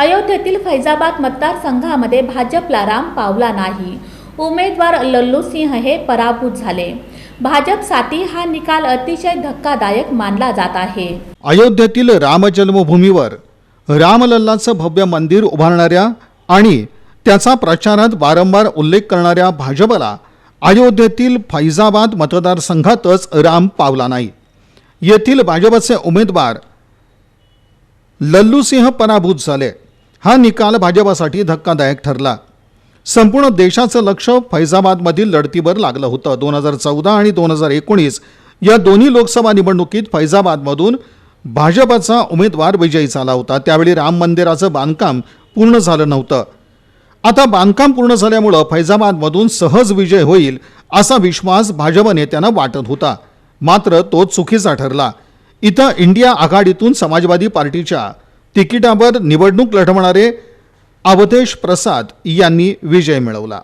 अयोध्येतील फैजाबाद मतदारसंघामध्ये भाजपला राम पावला नाही. उमेदवार लल्लू सिंह हे पराभूत झाले. भाजपसाठी हा निकाल अतिशय धक्कादायक मानला जात आहे. अयोध्येतील रामजन्मभूमीवर रामलल्लाचं भव्य मंदिर उभारणाऱ्या आणि त्याचा प्रचारात वारंवार उल्लेख करणाऱ्या भाजपला अयोध्येतील फैजाबाद मतदारसंघातच राम पावला नाही. येथील भाजपचे उमेदवार लल्लूसिंह पराभूत झाले. हा निकाल भाजपासाठी धक्कादायक ठरला. संपूर्ण देशाचं लक्ष फैजाबादमधील लढतीवर लागलं होतं. दोन हजार चौदा आणि दोन हजार एकोणीस या दोन्ही लोकसभा निवडणुकीत फैजाबादमधून भाजपाचा उमेदवार विजयी झाला होता. त्यावेळी राम मंदिराचं बांधकाम पूर्ण झालं नव्हतं. आता बांधकाम पूर्ण झाल्यामुळं फैजाबादमधून सहज विजय होईल असा विश्वास भाजप नेत्यांना वाटत होता. मात्र तो चुकीचा ठरला. इथं इंडिया आघाडीतून समाजवादी पार्टीच्या तिकिटावर निवडणूक लढवणारे अवधेश प्रसाद यांनी विजय मिळवला.